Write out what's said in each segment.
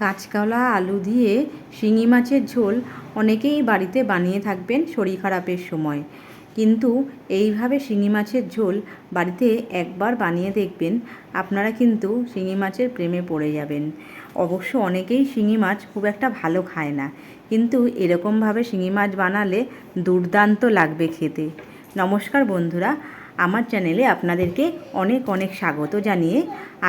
কাঁচকলা, আলু দিয়ে শিঙি মাছের ঝোল অনেকেই বাড়িতে বানিয়ে থাকবেন শরীর খারাপের সময়। কিন্তু এইভাবে শিঙি মাছের ঝোল বাড়িতে একবার বানিয়ে দেখবেন, আপনারা কিন্তু শিঙি মাছের প্রেমে পড়ে যাবেন। অবশ্য অনেকেই শিঙি মাছ খুব একটা ভালো খায় না, কিন্তু এরকমভাবে শিঙি মাছ বানালে দুর্দান্ত লাগবে খেতে। নমস্কার বন্ধুরা আমার চ্যানেলে আপনাদেরকে অনেক অনেক স্বাগত জানিয়ে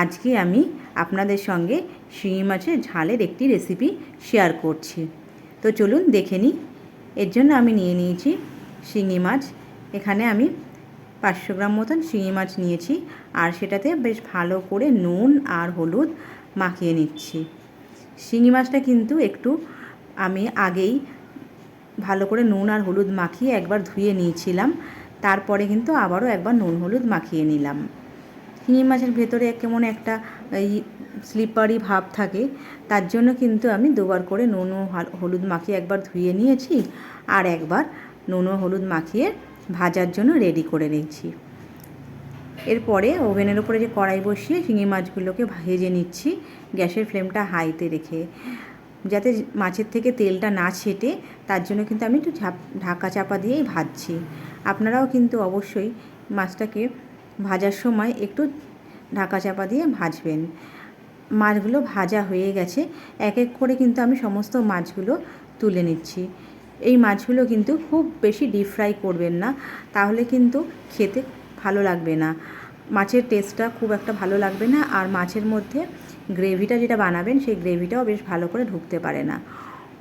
আজকে আমি আপনাদের সঙ্গে শিঙি মাছের ঝালের একটি রেসিপি শেয়ার করছি। তো চলুন দেখে নিই। এর জন্য আমি নিয়ে নিয়েছি শিঙি মাছ। এখানে আমি পাঁচশো গ্রাম মতন শিঙি মাছ নিয়েছি আর সেটাতে বেশ ভালো করে নুন আর হলুদ মাখিয়ে নিচ্ছি। শিঙি মাছটা কিন্তু একটু আমি আগেই ভালো করে নুন আর হলুদ মাখিয়ে একবার ধুয়ে নিয়েছিলাম। তারপরে কিন্তু আবারও একবার নুন, হলুদ মাখিয়ে নিলাম। শিঙি মাছের ভেতরে কেমন একটা এই স্লিপারি ভাব থাকে, তার জন্য কিন্তু আমি দুবার করে নুন ও হলুদ মাখিয়ে একবার ধুয়ে নিয়েছি আর একবার নুন ও হলুদ মাখিয়ে ভাজার জন্য রেডি করে নিয়েছি। এরপরে ওভেনের উপরে যে কড়াই বসিয়ে শিঙি মাছগুলোকে ভেজে নিচ্ছি গ্যাসের ফ্লেমটা হাইতে রেখে। যাতে মাছের থেকে তেলটা না ছেটে, তার জন্য কিন্তু আমি একটু ঢাকা চাপা দিয়েই ভাজছি। আপনারাও কিন্তু অবশ্যই মাছটাকে ভাজার সময় একটু ঢাকা চাপা দিয়ে ভাজবেন। মাছগুলো ভাজা হয়ে গেছে। এক এক করে কিন্তু আমি সমস্ত মাছগুলো তুলে নিচ্ছি। এই মাছগুলো কিন্তু খুব বেশি ডিপ ফ্রাই করবেন না, তাহলে কিন্তু খেতে ভালো লাগবে না। মাছের টেস্টটা খুব একটা ভালো লাগবে না, আর মাছের মধ্যে গ্রেভিটা যেটা বানাবেন, সেই গ্রেভিটাও বেশ ভালো করে ঢুকতে পারে না।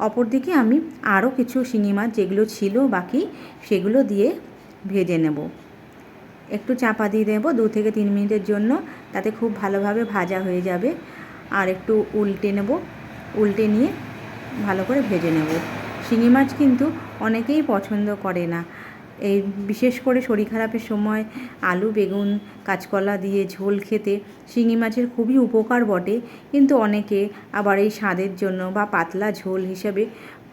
অপরদিকে আমি আরও কিছু শিঙি মাছ যেগুলো ছিল বাকি, সেগুলো দিয়ে ভেজে নেব। একটু চাপা দিয়ে দেবো দু থেকে তিন মিনিটের জন্য, তাতে খুব ভালোভাবে ভাজা হয়ে যাবে। আর একটু উল্টে নেব, উল্টে নিয়ে ভালো করে ভেজে নেব। শিঙি মাছ কিন্তু অনেকেই পছন্দ করে না। এই বিশেষ করে শরীর খারাপের সময় আলু, বেগুন, কাঁচকলা দিয়ে ঝোল খেতে শিঙি মাছের খুবই উপকার বটে। কিন্তু অনেকে আবার এই স্বাদের জন্য বা পাতলা ঝোল হিসেবে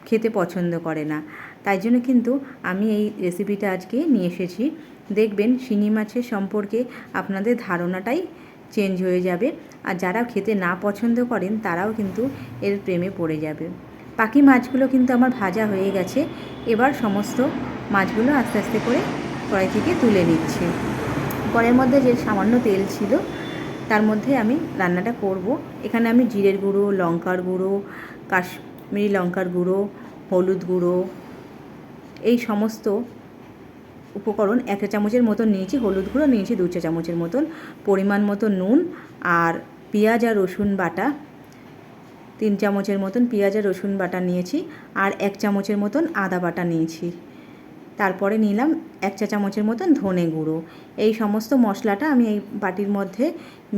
খেতে পছন্দ করে না। তাই জন্য কিন্তু আমি এই রেসিপিটা আজকে নিয়ে এসেছি। দেখবেন শিঙি মাছের সম্পর্কে আপনাদের ধারণাটাই চেঞ্জ হয়ে যাবে। আর যারা খেতে না পছন্দ করেন, তারাও কিন্তু এর প্রেমে পড়ে যাবে। বাকি মাছগুলো কিন্তু আমার ভাজা হয়ে গেছে। এবার সমস্ত মাছগুলো আস্তে আস্তে করে কড়াই থেকে তুলে নিচ্ছে। কড়াইয়ের মধ্যে যে সামান্য তেল ছিল, তার মধ্যে আমি রান্নাটা করব। এখানে আমি জিরের গুঁড়ো, লঙ্কার গুঁড়ো, কাশ্মীরি লঙ্কার গুঁড়ো, হলুদ গুঁড়ো, এই সমস্ত উপকরণ এক চা চামচের মতন নিয়েছি। হলুদ গুঁড়ো নিয়েছি দু চা চামচের মতন। পরিমাণ মতো নুন আর পেঁয়াজ আর রসুন বাটা তিন চামচের মতন পেঁয়াজ আর রসুন বাটা নিয়েছি আর এক চামচের মতন আদা বাটা নিয়েছি। তারপরে নিলাম এক চা চামচের মতন ধনে গুঁড়ো। এই সমস্ত মশলাটা আমি এই বাটির মধ্যে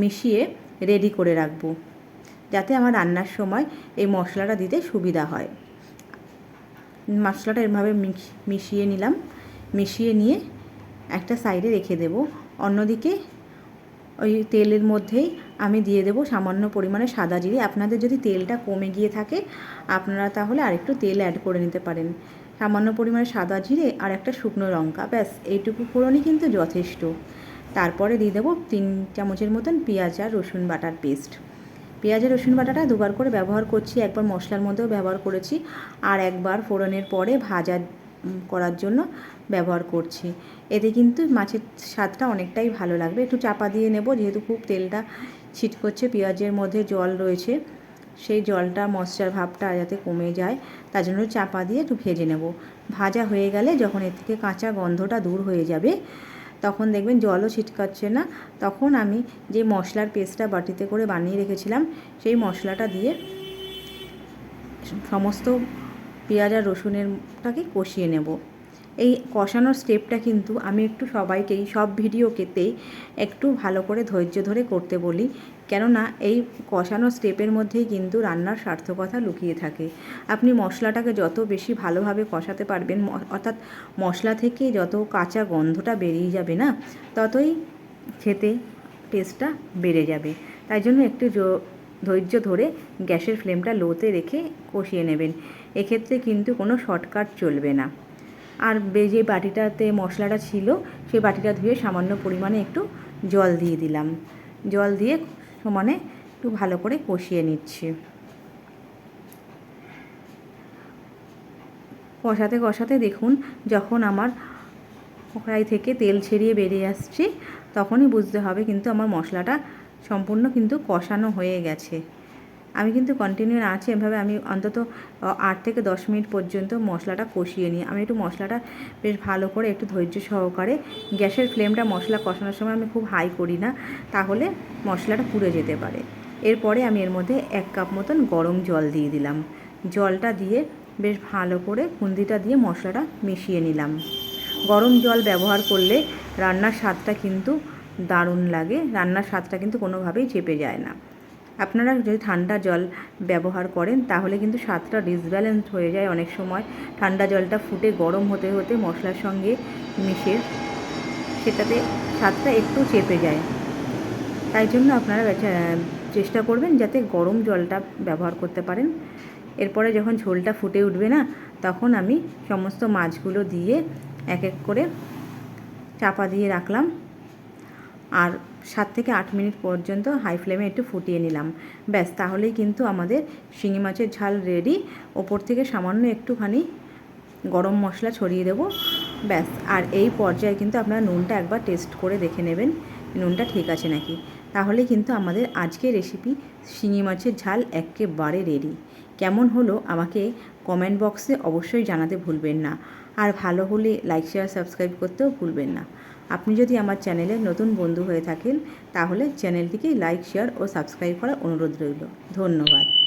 মিশিয়ে রেডি করে রাখব, যাতে আমার রান্নার সময় এই মশলাটা দিতে সুবিধা হয়। মশলাটা এভাবে মিশিয়ে নিলাম। মিশিয়ে নিয়ে একটা সাইডে রেখে দেব। অন্যদিকে ওই তেলের মধ্যেই আমি দিয়ে দেবো সামান্য পরিমাণে সাদা জিরে। আপনাদের যদি তেলটা কমে গিয়ে থাকে, আপনারা তাহলে আরেকটু তেল অ্যাড করে নিতে পারেন। সামান্য পরিমাণে সাদা জিরে আর একটা শুকনো লঙ্কা, ব্যাস, এইটুকু ফোড়নই কিন্তু যথেষ্ট। তারপরে দিয়ে দেবো তিন চামচের মতন পেঁয়াজ আর রসুন বাটার পেস্ট। পেঁয়াজ আর রসুন বাটাটা দুবার করে ব্যবহার করছি, একবার মশলার মধ্যেও ব্যবহার করেছি। আর একবার ফোড়নের পরে ভাজা করার জন্য ব্যবহার করছি। এতে কিন্তু মাছের স্বাদটা অনেকটাই ভালো লাগবে। একটু চাপা দিয়ে নেব, যেহেতু খুব তেলটা ছিট করছে পেঁয়াজের মধ্যে জল রয়েছে, সেই জলটা, মশলার ভাবটা যাতে কমে যায়, তার জন্য চাপা দিয়ে একটু ভেজে নেব। ভাজা হয়ে গেলে যখন এর থেকে কাঁচা গন্ধটা দূর হয়ে যাবে, তখন দেখবেন জলও ছিটকাচ্ছে না। তখন আমি যে মশলার পেস্টটা বাটিতে করে বানিয়ে রেখেছিলাম, সেই মশলাটা দিয়ে সমস্ত পেঁয়াজ আর রসুনেরটাকে কষিয়ে নেব। এই কষানোর স্টেপটা কিন্তু আমি একটু সবাইকেই, সব ভিডিওকেতেই একটু ভালো করে ধৈর্য ধরে করতে বলি। কেননা এই কষানোর স্টেপের মধ্যেই কিন্তু রান্নার সার্থকতা লুকিয়ে থাকে। আপনি মশলাটাকে যত বেশি ভালোভাবে কষাতে পারবেন অর্থাৎ মশলা থেকে যত কাঁচা গন্ধটা বেরিয়ে যাবে না, ততই খেতে টেস্টটা বেড়ে যাবে। তাই জন্য একটু ধৈর্য ধরে গ্যাসের ফ্লেমটা লোতে রেখে কষিয়ে নেবেন। এক্ষেত্রে কিন্তু কোনো শর্টকাট চলবে না। আর যে বাটিটাতে মশলাটা ছিল সেই বাটিটা ধুয়ে সামান্য পরিমাণে একটু জল দিয়ে দিলাম। জল দিয়ে সমানে একটু ভালো করে কষিয়ে নিচ্ছি। কষাতে কষাতে দেখুন, যখন আমার কড়াই থেকে তেল ছেড়িয়ে বেরিয়ে আসছে, তখনই বুঝতে হবে কিন্তু আমার মশলাটা সম্পূর্ণ কিন্তু কষানো হয়ে গেছে। আমি কিন্তু কন্টিনিউ আছে, এভাবে আমি অন্তত আট থেকে দশ মিনিট পর্যন্ত মশলাটা কষিয়ে নিই। আমি একটু মশলাটা বেশ ভালো করে একটু ধৈর্য সহকারে, গ্যাসের ফ্লেমটা মশলা কষানোর সময় আমি খুব হাই করি না, তাহলে মশলাটা পুড়ে যেতে পারে। এরপরে আমি এর মধ্যে এক কাপ মতন গরম জল দিয়ে দিলাম। জলটা দিয়ে বেশ ভালো করে খুন্দিটা দিয়ে মশলাটা মিশিয়ে নিলাম। গরম জল ব্যবহার করলে রান্নার স্বাদটা কিন্তু দারুণ লাগে, রান্নার স্বাদটা কিন্তু কোনোভাবেই চেপে যায় না। আপনারা যদি ঠান্ডা জল ব্যবহার করেন, তাহলে কিন্তু স্বাদটা ডিসব্যালেন্স হয়ে যায় অনেক সময়। ঠান্ডা জলটা ফুটে গরম হতে হতে মশলার সঙ্গে মিশে সেটাতে স্বাদটা একটু চেপে যায়। তাই জন্য আপনারা চেষ্টা করবেন যাতে গরম জলটা ব্যবহার করতে পারেন। এরপরে যখন ঝোলটা ফুটে উঠবে না, তখন আমি সমস্ত মাছগুলো দিয়ে এক এক করে চাপা দিয়ে রাখলাম। আর সাত থেকে আট মিনিট পর্যন্ত হাই ফ্লেমে একটু ফুটিয়ে নিলাম। ব্যাস, তাহলেই কিন্তু আমাদের শিঙি মাছের ঝাল রেডি ওপর থেকে সামান্য একটুখানি গরম মশলা ছড়িয়ে দেবো। ব্যাস, আর এই পর্যায়ে কিন্তু আপনারা নুনটা একবার টেস্ট করে দেখে নেবেন, নুনটা ঠিক আছে নাকি? তাহলে কিন্তু আমাদের আজকের রেসিপি শিঙি মাছের ঝাল একেবারে রেডি কেমন হলো আমাকে কমেন্ট বক্সে অবশ্যই জানাতে ভুলবেন না। আর ভালো হলে লাইক শেয়ার সাবস্ক্রাইব করতেও ভুলবেন না। আপনি যদি আমার চ্যানেলে নতুন বন্ধু হয়ে থাকেন, তাহলে চ্যানেলটিকে লাইক শেয়ার ও সাবস্ক্রাইব করার অনুরোধ রইল। ধন্যবাদ।